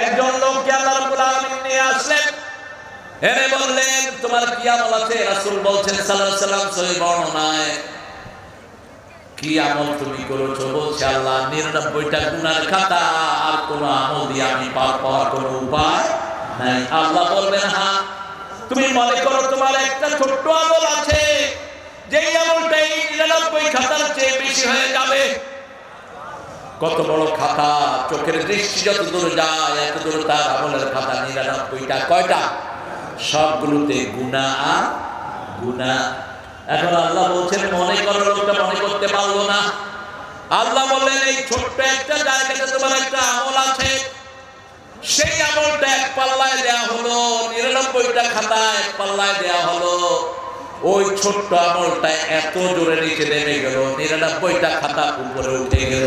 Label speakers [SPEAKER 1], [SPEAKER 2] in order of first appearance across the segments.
[SPEAKER 1] একজন লোককে আল্লাহ রাব্বুল আলামিন নিয়ে আসলেন এনে বললেন তোমার কি আমল আছে রাসূল বলছেন সাল্লাল্লাহু আলাইহি সাল্লাম সহি বর্ণনায় কি আমল তুমি করেছো বলছে আল্লাহ নিরানব্বইটা গুনার খাতা আর কোন আমল দিয়ে আমি পার পাওয়ার কোন উপায় নাই আল্লাহ বলবেন হ্যাঁ তুমি মনে করো তোমার একটা ছোট্ট আমল আছে যেই আমলটাই 99 খাতার চেয়ে বেশি হয়ে যাবে কত বড় খাতা চোখের দৃষ্টি যত দূর যায় এত দূর তার আমলের খাতা নিরানব্বইটা কয়টা সবগুলোতে গুণা গুণা এখন আল্লাহ বলছেন মনে করার লোকটা মনে করতে পারলো না আল্লাহ বললেন এই ছোট্ট একটা জায়গাতে তোমার একটা আমল আছে সেই আমলটা এক পাল্লায় দেয়া হলো নিরানব্বইটা খাতা এক পাল্লায় দেয়া হলো ওই ছোট্ট আমলটা এত জোরে নিচে নেমে গেল নিরানব্বইটা খাতা উপরে উঠে গেল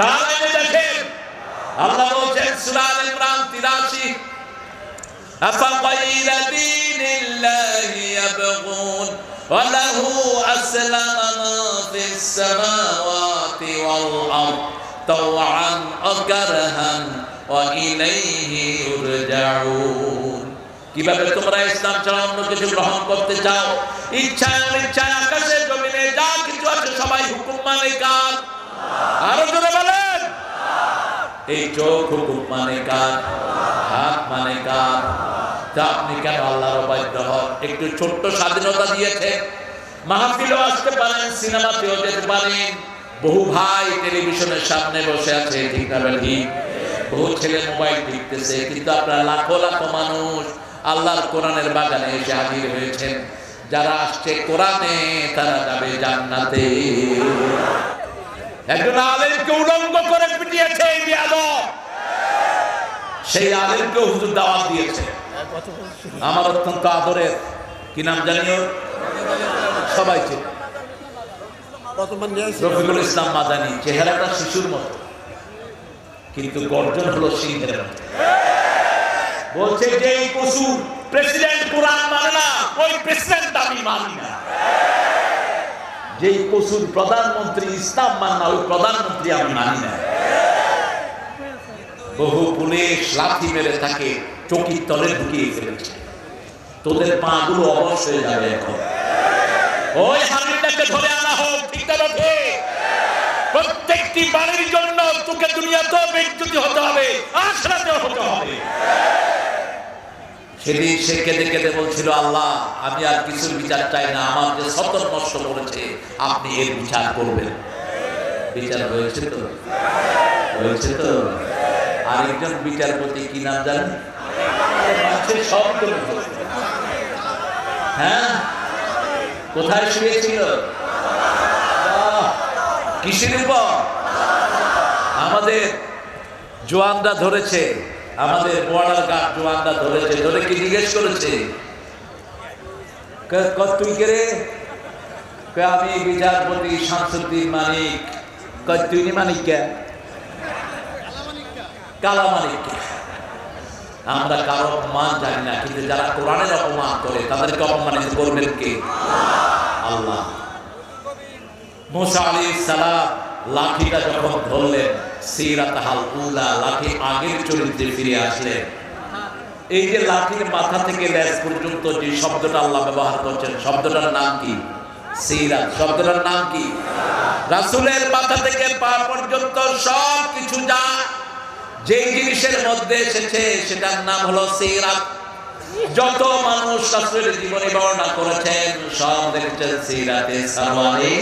[SPEAKER 1] কাজ আমি দেখেন আল্লাহ বলছেন সুরাল ইমরান তিরাশি أفغير دين الله يبغون وله أسلم من في السماوات والأرض طوعا وكرها وإليه يرجعون কিভাবে তোমরা ইসলাম ছাড়া অন্য কিছু গ্রহণ করতে চাও ইচ্ছা অনিচ্ছায় আকাশে জমিনে যা কিছু আছে সবাই হুকুম মানে কাজ আরো জোরে বলেন এই চোখ হুকুম মানে কার হাত মানে কার তা আপনি কেন আল্লাহর অবাধ্য হন একটু ছোট্ট স্বাধীনতা দিয়েছে মাহফিলেও আসতে পারেন সিনেমাতেও যেতে পারেন বহু ভাই টেলিভিশনের সামনে বসে আছে ঠিক না ঠিক বহু ছেলে মোবাইল দেখতেছে কিন্তু আপনার লাখো লাখো মানুষ আল্লাহর কোরআনের বাগানে এসে হাজির হয়েছেন যারা আসছে কোরআনে তারা যাবে জান্নাতে একজন আলেমকে উলঙ্গ করে পিটিয়েছে এই বিয়াদ সেই আলেমকে হুজুর দাওয়াত দিয়েছে আমার অত্যন্ত আদরের কি নাম জানিও সবাই রফিকুল ইসলাম মাদানি চেহারাটা শিশুর মতো কিন্তু গর্জন হলো সিংহের বলছে যে এই পশু প্রেসিডেন্ট কোরআন মানে না ওই প্রেসিডেন্ট আমি মানি না যেই পশুর প্রধানমন্ত্রী ইসলাম মান্না ওই প্রধানমন্ত্রী আমি মানি না বহু পুলিশ লাথি মেরে থাকে চকির তলে ঢুকিয়ে ফেলেছে তোদের পা গুলো অবশ্যই যাবে এখন ওই হামিদাকে ধরে আনা হোক ঠিক আছে প্রত্যেকটি বাড়ির জন্য তোকে দুনিয়াতেও বিদ্যুতি হতে হবে আখড়াতেও হতে হবে সেদিন সে কেঁদে কেঁদে বলছিল আল্লাহ আমি আর কিছুর বিচার চাই না আমার যে সতর নষ্ট করেছে আপনি এর বিচার করবেন বিচার হয়েছে তো হয়েছে তো আরেকজন বিচারপতি কি নাম জানেন হ্যাঁ কোথায় শুয়েছিল কিসের উপর আমাদের জোয়ানরা ধরেছে আমাদের পড়ার কাঠ জোয়ানরা ধরেছে ধরে কি জিজ্ঞেস করেছে তুই কে রে আমি বিচারপতি শামসুদ্দিন মানিক মালিক মানিকা কালা মালিক আমরা কারো অপমান জানি না কিন্তু যারা কোরআনের অপমান করে তাদেরকে অপমানিত করবেন কে আল্লাহ মোসা আলী সালাম লাঠিটা যখন ধরলেন সিরাত হালকুলা লাঠি আগের চরিত্রে ফিরে আসলেন এই যে লাঠির মাথা থেকে লেজ পর্যন্ত যে শব্দটা আল্লাহ ব্যবহার করছেন শব্দটার নাম কি সিরাত শব্দটার নাম কি রাসুলের মাথা থেকে পা পর্যন্ত সব কিছু যা যে জিনিসের মধ্যে এসেছে সেটার নাম হলো সিরাত যত মানুষ রাসুলের জীবনে বর্ণনা করেছেন সব দেখেছেন সিরাতে সারওয়ারে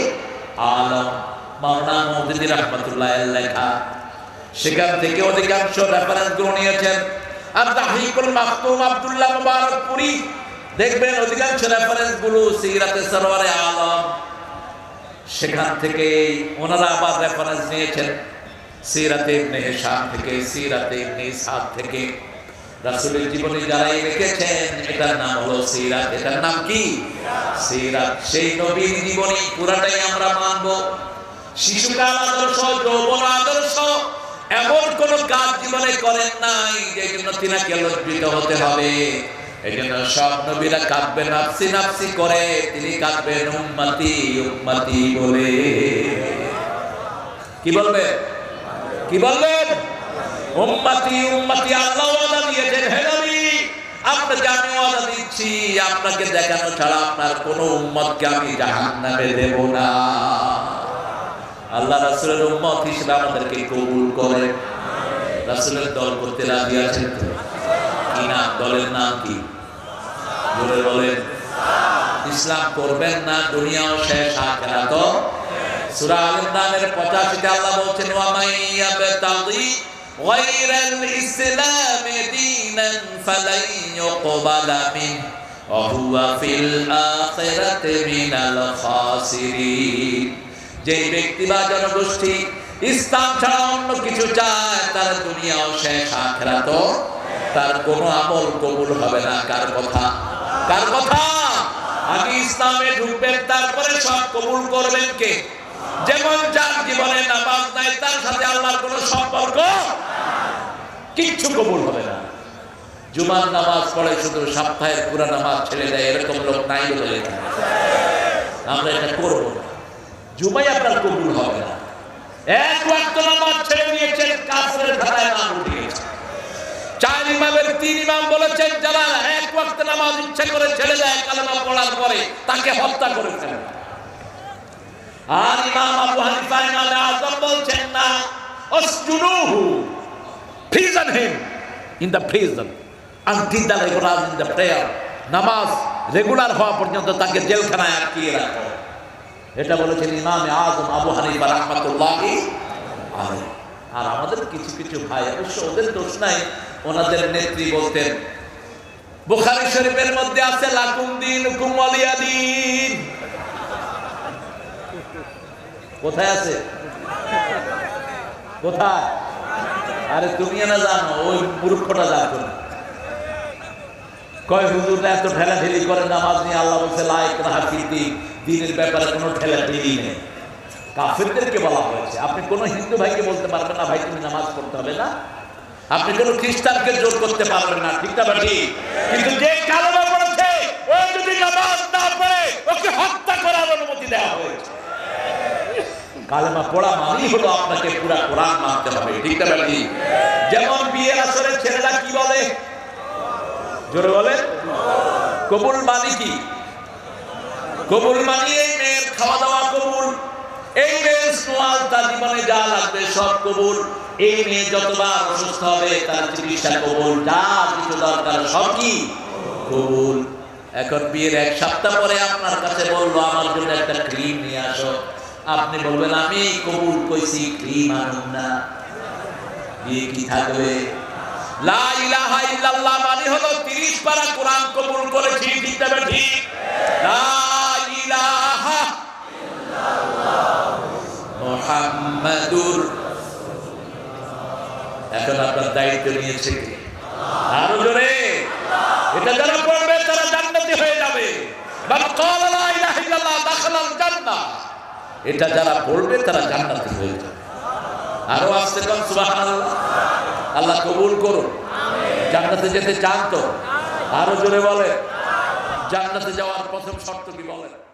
[SPEAKER 1] আলম মাওলানা মহদিদি রহমতুল্লাহ লেখা সেখান থেকে অধিকাংশ রেফারেন্স গুলো নিয়েছেন আর তাহিকুল মাহতুম আব্দুল্লাহ মুবারকপুরি দেখবেন অধিকাংশ রেফারেন্স গুলো সিরাতে সরওয়ারে আলম সেখান থেকে ওনারা আবার রেফারেন্স নিয়েছেন সিরাতে ইবনে হিশাম থেকে সিরাতে ইবনে ইসহাক থেকে রাসূলের জীবনে যারাই রেখেছেন এটার নাম হলো সিরাত এটার নাম কি সিরাত সেই নবীর জীবনী পুরাটাই আমরা মানবো আদর্শ যৌবন আদর্শ এমন কোন কাজ জীবনে করেন নাই যে জন্য তিনাকে লজ্জিত হতে হবে এই জন্য সব নবীরা কাঁদবে নাপসি নাপসি করে তিনি কাঁদবেন উম্মাতি উম্মাতি বলে কি বলবে কি বলবেন উম্মাতি উম্মাতি আল্লাহ ওয়াদা দিয়েছেন হে নবী আপনাকে আমি ওয়াদা দিচ্ছি আপনাকে দেখানো ছাড়া আপনার কোনো উম্মতকে আমি জাহান্নামে দেব না আল্লাহ রাসুলের উম্মত হিসেবে আমাদেরকে কবুল করে রাসুলের দল করতে রাজি আছেন তো কি না দলের নাম কি বলে বলেন ইসলাম করবেন না দুনিয়াও শেষ আখেরা তো সুরা আল ইমরানের 85 তে আল্লাহ বলছেন ওয়া মাই ইয়াবতাগি গায়রাল ইসলাম দীনান ফালাই ইউকবালা মিন ওয়া হুয়া ফিল আখিরাতি মিনাল খাসিরিন যে ব্যক্তি বা জনগোষ্ঠী ইসলাম ছাড়া অন্য কিছু চায় তার দুনিয়াও শেষ আখেরাত তার কোনো আমল কবুল হবে না কার কথা কার কথা আগে ইসলামে ঢুকবেন তারপরে সব কবুল করবেন কে যেমন যার জীবনে নামাজ নাই তার সাথে আল্লাহর কোনো সম্পর্ক কিচ্ছু কবুল হবে না জুমার নামাজ পড়ে শুধু সপ্তাহের পুরা নামাজ ছেড়ে দেয় এরকম লোক নাই বলে আমরা এটা করবো না জুমাই আপনার কবুল হবে না এক ওয়াক্ত নামাজ ছেড়ে কাফের ধারায় নাম উঠিয়েছে চার ইমামের তিন ইমাম বলেছেন যারা এক ওয়াক্ত নামাজ ইচ্ছে করে ছেড়ে দেয় কালেমা পড়ার পরে তাকে হত্যা করে আর ইমাম আবু হানিফা ইমামে আজম বলছেন না অসজুনুহু prison him in the prison until the regular in the prayer নামাজ রেগুলার হওয়া পর্যন্ত তাকে জেলখানায় আটকিয়ে রাখো এটা বলেছেন ইমাম আজম আবু হানিফা রহমতুল্লাহ আর আমাদের কিছু কিছু ভাই অবশ্য ওদের দোষ নাই ওনাদের নেত্রী বলতেন বোখারি শরীফের মধ্যে আছে লাকুম দিন কুমলিয়া দিন কোথায় আছে কোথায় আরে তুমি না জানো ওই মূর্খটা জানো না কয় হুজুরটা এত ঠেলা করে নামাজ নিয়ে আল্লাহ বলছে লাইক রাহা দিনের ব্যাপারে কোনো ঠেলাঠেলি নেই কাফেরদেরকে বলা হয়েছে আপনি কোনো হিন্দু ভাইকে বলতে পারবেন না ভাই তুমি নামাজ পড়তে হবে না আপনি কোনো খ্রিস্টানকে জোর করতে পারবেন না ঠিক না ঠিক কিন্তু যে কালেমা পড়েছে ও যদি নামাজ না পড়ে ওকে হত্যা করার অনুমতি দেওয়া হয়েছে কালেমা পড়া মানেই হলো আপনাকে পুরো কোরআন মানতে হবে ঠিক না ঠিক যেমন বিয়ের আসরে ছেলেরা কি বলে জোরে বলে কবুল মানে কি কবুল মানে এই মেয়ের খাওয়া দাওয়া কবুল এই মেয়ের সোয়াল তার জীবনে যা লাগবে সব কবুল এই মেয়ে যতবার অসুস্থ হবে তার চিকিৎসা কবুল যা কিছু দরকার সব কি কবুল এখন বিয়ের এক সপ্তাহ পরে আপনার কাছে বললো আমার জন্য একটা ক্রিম নিয়ে আসো আপনি বলবেন আমি কবুল কইছি ক্রিম আনুন না বিয়ে কি থাকবে লা ইলাহা ইল্লাল্লাহ মানে হলো 30 পারা কোরআন কবুল করেছি ঠিক না ঠিক মুহাম্মাদুর এখন আপনার দায়িত্ব নিয়েছে কি আরো জোরে এটা যারা পড়বে তারা জান্নাতি হয়ে যাবে এটা যারা পড়বে তারা জান্নাতি হয়ে যাবে আরো আসতে পান সুবহানাল্লাহ আল্লাহ কবুল করুন জান্নাতে যেতে চান তো আরো জোরে বলে জান্নাতে যাওয়ার প্রথম শর্ত কি বলেন